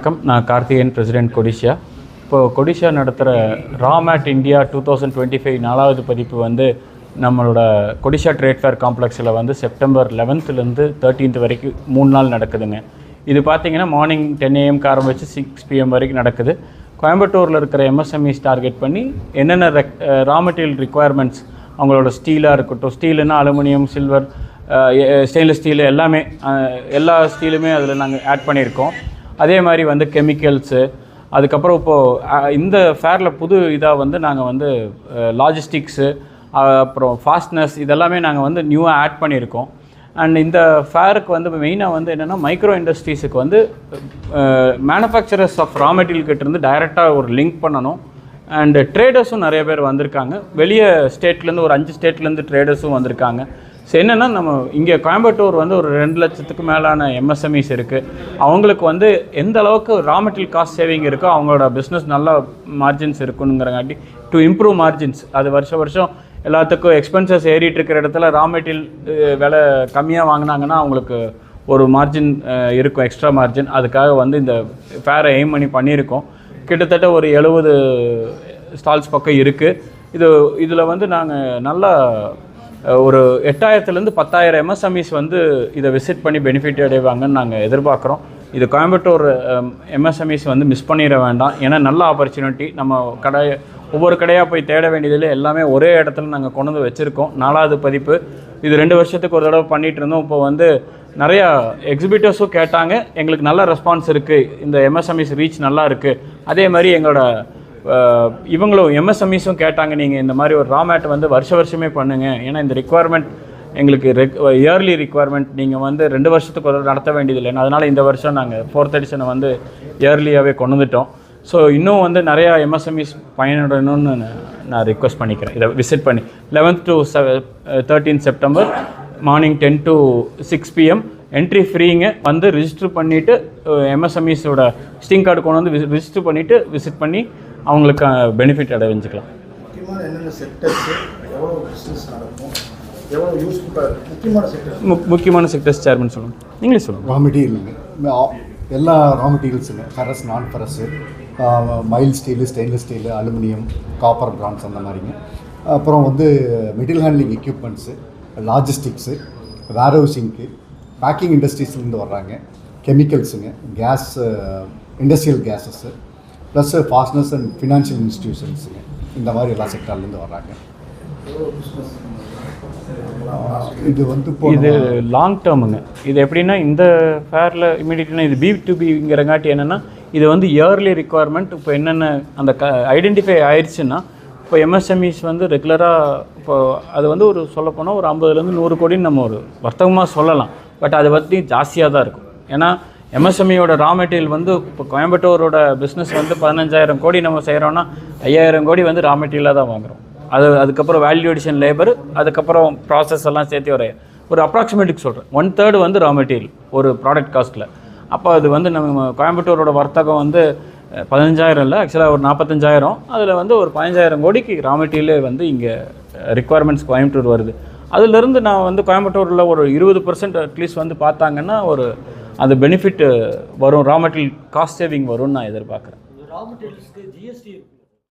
வணக்கம். நான் கார்த்திகேயன் பிரசிடென்ட் கொடிஷியா. இப்போது கொடிஷியா நடத்துகிற Ramet India two thousand twenty five நாலாவது பதிப்பு வந்து நம்மளோட கொடிஷா ட்ரேட் ஃபேர் காம்ப்ளெக்ஸில் வந்து செப்டம்பர் லெவன்த்துலேருந்து தேர்ட்டீன்த் வரைக்கும் மூணு நாள் நடக்குதுங்க. இது பார்த்தீங்கன்னா மார்னிங் டென் ஏஎம்க்கு ஆரம்பித்து சிக்ஸ் பிஎம் வரைக்கும் நடக்குது. கோயம்புத்தூரில் இருக்கிற எம்எஸ்எம்இஸ் டார்கெட் பண்ணி என்னென்ன ரெக் ரா மெட்டீரியல் ரிக்குவயர்மெண்ட்ஸ் அவங்களோட ஸ்டீலாக இருக்கட்டும் ஸ்டீலுன்னா அலுமினியம் சில்வர் ஸ்டெயின்லெஸ் ஸ்டீலு எல்லாமே எல்லா ஸ்டீலுமே அதில் நாங்கள் ஆட் பண்ணியிருக்கோம். அதே மாதிரி வந்து கெமிக்கல்ஸு அதுக்கப்புறம் இப்போது இந்த ஃபேரில் புது இதாக வந்து நாங்கள் வந்து லாஜிஸ்டிக்ஸு அப்புறம் ஃபாஸ்ட்னஸ் இதெல்லாமே நாங்கள் வந்து நியூவாக ஆட் பண்ணியிருக்கோம். அண்ட் இந்த ஃபேருக்கு வந்து மெயினாக வந்து என்னென்னா மைக்ரோ இண்டஸ்ட்ரீஸுக்கு வந்து மேனுஃபேக்சரர்ஸ் ஆஃப் ரா மெட்டீரியல் கிட்டேருந்து டைரெக்டாக ஒரு லிங்க் பண்ணணும். அண்ட் ட்ரேடர்ஸும் நிறைய பேர் வந்திருக்காங்க. வெளியே ஸ்டேட்லேருந்து ஒரு அஞ்சு ஸ்டேட்லேருந்து ட்ரேடர்ஸும் வந்திருக்காங்க. ஸோ என்னென்னா நம்ம இங்கே கோயம்புத்தூர் வந்து ஒரு ரெண்டு லட்சத்துக்கு மேலான எம்எஸ்எம்இஸ் இருக்குது அவங்களுக்கு வந்து எந்த அளவுக்கு ரா மெட்டீரியல் காஸ்ட் சேவிங் இருக்கோ அவங்களோட பிஸ்னஸ் நல்ல மார்ஜின்ஸ் இருக்குங்கிறங்காட்டி டு இம்ப்ரூவ் மார்ஜின்ஸ் அது வருஷம் வருஷம் எல்லாத்துக்கும் எக்ஸ்பென்சஸ் ஏறிட்டு இருக்கிற இடத்துல ரா மெட்டீரியல் விலை கம்மியாக வாங்கினாங்கன்னா அவங்களுக்கு ஒரு மார்ஜின் இருக்கும் எக்ஸ்ட்ரா மார்ஜின் அதுக்காக வந்து இந்த ஃபேரை எய்ம் பண்ணி பண்ணியிருக்கோம். கிட்டத்தட்ட ஒரு எழுபது ஸ்டால்ஸ் பக்கம் இருக்குது இது இதில் வந்து நாங்கள் நல்லா ஒரு எட்டாயிரத்துலேருந்து பத்தாயிரம் எம்எஸ்எம்இஸ் வந்து இதை விசிட் பண்ணி பெனிஃபிட் அடைவாங்கன்னு நாங்கள் எதிர்பார்க்குறோம். இது கோயம்புத்தூர் எம்எஸ்எம்இஸ் வந்து மிஸ் பண்ணிட வேண்டாம். ஏன்னா நல்ல ஆப்பர்ச்சுனிட்டி நம்ம கடை ஒவ்வொரு கடையாக போய் தேட வேண்டியதில் எல்லாமே ஒரே இடத்துல நாங்கள் கொண்டு வந்து வச்சுருக்கோம். நாலாவது பதிப்பு. இது ரெண்டு வருஷத்துக்கு ஒரு தடவை பண்ணிகிட்டு இருந்தோம். இப்போ வந்து நிறையா எக்ஸிபிட்டர்ஸும் கேட்டாங்க. எங்களுக்கு நல்ல ரெஸ்பான்ஸ் இருக்குது இந்த எம்எஸ்எம்இஸ் ரீச் நல்லா இருக்குது அதே மாதிரி எங்களோட இவங்களும் எம்எஸ்எம்இஸும் கேட்டாங்க நீங்கள் இந்த மாதிரி ஒரு ரா மேட் வந்து வருஷ வருஷமே பண்ணுங்கள் ஏன்னா இந்த ரெக்குவயர்மெண்ட் எங்களுக்கு ரெக் இயர்லி ரிக்குவயர்மெண்ட் நீங்கள் வந்து ரெண்டு வருஷத்துக்கு ஒரு நடத்த வேண்டியதில்லை. அதனால் இந்த வருஷம் நாங்கள் ஃபோர்த் எடிஷனை வந்து இயர்லியாகவே கொண்டு வந்துட்டோம் ஸோ இன்னும் வந்து நிறையா எம்எஸ்எம்இஸ் பயனடணும்னு நான் நான் ரிக்வெஸ்ட் பண்ணிக்கிறேன். இதை விசிட் பண்ணி. Eleventh to thirteen September morning ten to six PM entry ஃப்ரீங்க வந்து ரிஜிஸ்டர் பண்ணிவிட்டு எம்எஸ்எம்இஸோட விசிட்டிங் கார்டு கொண்டு வந்து ரிஜிஸ்டர் பண்ணிவிட்டு விசிட் பண்ணி அவங்களுக்கு பெனிஃபிட் அடைஞ்சிக்கலாம். முக்கியமான என்னென்ன செக்டர்ஸு சேர்மன் சொல்லுங்கள் நீங்களே சொல்லுங்கள் ரா மெட்டீரியலுங்க எல்லா ரா மெட்டீரியல்ஸுங்க ஃபெரஸ் நான் ferrous mild steel stainless steel aluminium copper bronze அந்த மாதிரிங்க. அப்புறம் வந்து மெட்டீரியல் ஹேண்ட்லிங் எக்யூப்மெண்ட்ஸு லாஜிஸ்டிக்ஸு வேர்ஹவுசிங்க்கு பேக்கிங் இண்டஸ்ட்ரீஸ்லேருந்து வர்றாங்க. கெமிக்கல்ஸுங்க gas industrial gases plus fasteners and financial இன்ஸ்டிடியூஷன்ஸுங்க இந்த மாதிரி எல்லா செக்டார்லேருந்து வர்றாங்க இது வந்து இப்போ இது லாங் டேர்முங்க இது எப்படின்னா இந்த ஃபேரில் இமீடியட்னா இது பி டு பிங்கிறங்காட்டி என்னென்னா இது வந்து இயர்லி ரிக்குவயர்மெண்ட் இப்போ என்னென்ன அந்த க ஐடென்டிஃபை ஆயிடுச்சுன்னா இப்போ எம்எஸ்எம்இஸ் வந்து ரெகுலராக இப்போ அது வந்து ஒரு சொல்லப்போனால் ஒரு ஐம்பதுலேருந்து நூறு கோடின்னு நம்ம ஒரு வர்த்தகமாக சொல்லலாம். பட் அதை பற்றி ஜாஸ்தியாக தான் இருக்கும். ஏன்னா எம்எஸ்எம்இயோட ரா மெட்டீரியல் வந்து இப்போ கோயம்புத்தூரோட பிஸ்னஸ் வந்து பதினஞ்சாயிரம் கோடி நம்ம செய்கிறோன்னா ஐயாயிரம் கோடி வந்து ரா மெட்டீரியலாக தான் வாங்குறோம். அது அதுக்கப்புறம் வேல்யூடிஷன் லேபர் அதுக்கப்புறம் ப்ராசஸ் எல்லாம் சேர்த்து ஒரு ஒரு அப்ராக்சிமேட்டுக்கு சொல்கிறேன் ஒன் தேர்டு வந்து ரா மெட்டீரியல் ஒரு ப்ராடக்ட் காஸ்ட்டில் அப்போ அது வந்து நம்ம கோயம்புத்தூரோட வர்த்தகம் வந்து பதினஞ்சாயிரம் இல்லை ஆக்சுவலாக ஒரு நாற்பத்தஞ்சாயிரம் அதில் வந்து ஒரு பதினஞ்சாயிரம் கோடிக்கு ரா மெட்டீரியலே வந்து இங்கே ரிக்குவயர்மெண்ட்ஸ் கோயம்புத்தூர் வருது. அதுலேருந்து நான் வந்து கோயம்புத்தூரில் ஒரு இருபது பர்சன்ட் அட்லீஸ்ட் வந்து பார்த்தாங்கன்னா ஒரு அந்த பெனிஃபிட் வரும். ரா மெட்டீரியல் காஸ்ட் சேவிங் வரும்னு நான் எதிர்பார்க்குறேன். ரா மெட்டீரியல்ஸ்க்கு ஜிஎஸ்டி